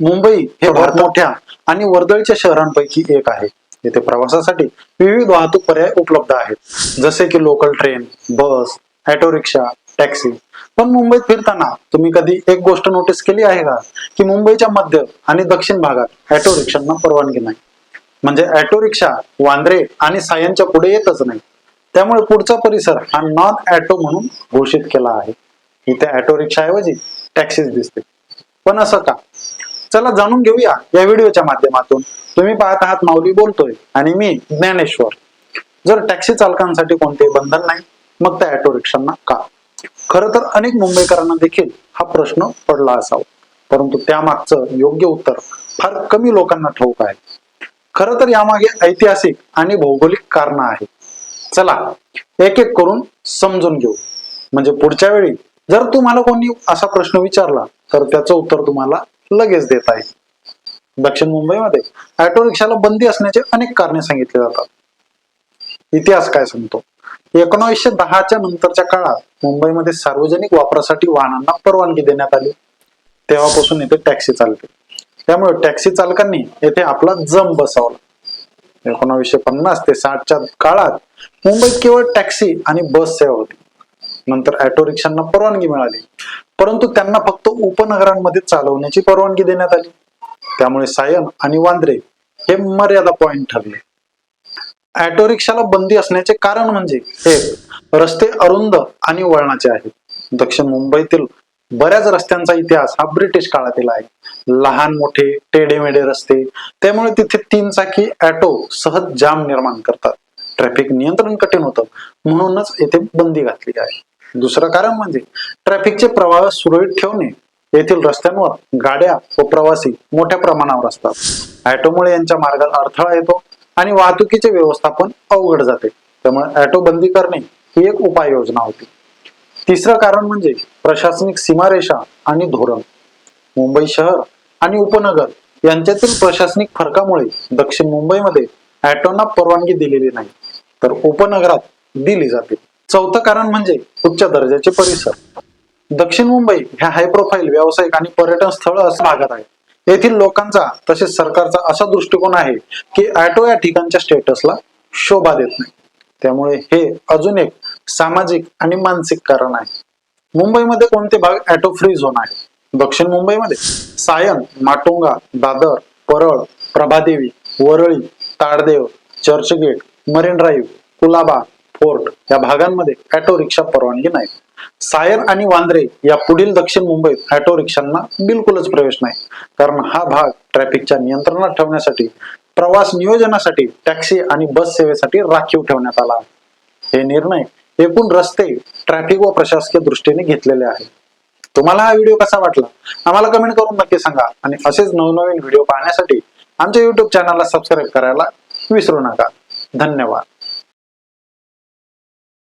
मुंबई हे भारत मोठ्या आणि वर्दळीच्या शहरांपैकी एक आहे. येथे प्रवासासाठी विविध वाहतूक पर्याय उपलब्ध आहेत. जसे की local train bus auto rickshaw taxi पण मुंबईत फिरताना तुम्ही कधी एक गोष्ट नोटीस केली आहे का? की मुंबईच्या मध्य आणि दक्षिण भागात ऑटो रिक्षांना परवानगी नाही. म्हणजे ऑटो रिक्षा वांद्रे आणि सायनच्या पुढे येतच नाही. त्यामुळे पुढचा परिसर हा नॉन ऑटो म्हणून घोषित केला आहे. इथे ऑटो रिक्षाऐवजी टॅक्सीच दिसते पण असं का? चला जाणून घेऊया या व्हिडिओच्या माध्यमातून. तुम्ही पाहत आहात माऊली बोलतोय आणि मी ज्ञानेश्वर. जर टॅक्सी चालकांसाठी कोणते बंधन नाही मग त्या ऑटो रिक्षांना का? खर तर अनेक मुंबईकरांना देखील हा प्रश्न पडला असावा. परंतु त्यामागचं योग्य उत्तर फार कमी लोकांना ठाऊक आहे. खर तर यामागे ऐतिहासिक आणि भौगोलिक कारण आहेत. चला एक एक करून समजून घेऊ. म्हणजे पुढच्या वेळी जर तुम्हाला कोणी असा प्रश्न विचारला तर त्याचं उत्तर तुम्हाला लगेच देत आहे. दक्षिण मुंबईमध्ये. ऑटो रिक्षाला बंदी असण्याचे अनेक कारणे सांगितले जातात. इतिहास काय सांगतो? एकोणीसशे दहाच्या नंतरच्या काळात मुंबईमध्ये सार्वजनिक वापरासाठी वाहनांना परवानगी देण्यात आली. तेव्हापासून इथे टॅक्सी चालते. त्यामुळे टॅक्सी चालकांनी येथे आपला जम बसवला. एकोणावीसशे पन्नास ते साठच्या काळात मुंबईत केवळ टॅक्सी आणि बस सेवा होती. नंतर ऑटो रिक्षांना परवानगी मिळाली. परंतु त्यांना फक्त उपनगरांमध्ये चालवण्याची परवानगी देण्यात आली. त्यामुळे सायन आणि वांद्रे हे मर्यादा पॉइंट ठरले. ऑटो रिक्षाला बंदी असण्याचे कारण म्हणजे एक रस्ते अरुंद आणि वळणाचे आहेत. दक्षिण मुंबईतील बऱ्याच रस्त्यांचा इतिहास हा ब्रिटिश काळातील आहे. लहान मोठे टेढेमेढे रस्ते. त्यामुळे तिथे तीन चाकी ऑटो सहज जाम निर्माण करतात. ट्रॅफिक नियंत्रण कठीण होतं. म्हणूनच येथे बंदी घातली आहे. दुसरं कारण म्हणजे ट्रॅफिकचे प्रवाह सुरळीत ठेवणे. येथील रस्त्यांवर गाड्या व प्रवासी मोठ्या प्रमाणावर असतात. ऍटोमुळे यांच्या मार्गात अडथळा येतो आणि वाहतुकीचे व्यवस्थापन अवघड जाते. त्यामुळे ऍटो बंदी करणे ही एक उपाययोजना होती. तिसरं कारण म्हणजे प्रशासनिक सीमारेषा आणि धोरण. मुंबई शहर आणि उपनगर यांच्यातील प्रशासनिक फरकामुळे दक्षिण मुंबईमध्ये ऍटोंना परवानगी दिलेली नाही तर उपनगरात दिली जाते. चौथं कारण म्हणजे उच्च दर्जाचे परिसर. दक्षिण मुंबई ह्या हाय प्रोफाईल व्यावसायिक आणि पर्यटन स्थळ असं भागात आहे येथील लोकांचा तसेच सरकारचा असा दृष्टिकोन आहे की ऑटो या ठिकाणच्या स्टेटसला शोभा देत नाही. त्यामुळे हे अजून एक सामाजिक आणि मानसिक कारण आहे. मुंबईमध्ये कोणते भाग ऑटो फ्री झोन आहे दक्षिण मुंबईमध्ये Sion Matunga Dadar Parel Prabhadevi Worli ताडदेव Churchgate Marine Drive Colaba Fort या भागांमध्ये ऑटो रिक्षा परवानगी नाही. सायर आणि वांद्रे या पुढील दक्षिण मुंबईत ऑटो रिक्षांना बिलकुलच प्रवेश नाही. कारण हा भाग ट्रॅफिकच्या नियंत्रणात ठेवण्यासाठी प्रवास नियोजनासाठी टॅक्सी आणि बस सेवेसाठी राखीव ठेवण्यात आला. हे निर्णय एकूण रस्ते ट्रॅफिक व प्रशासकीय दृष्टीने घेतलेले आहे तुम्हाला हा व्हिडिओ कसा वाटला? आम्हाला कमेंट करून नक्की सांगा. आणि असेच नवनवीन व्हिडिओ पाहण्यासाठी आमच्या युट्यूब चॅनलला सबस्क्राईब करायला विसरू नका. धन्यवाद.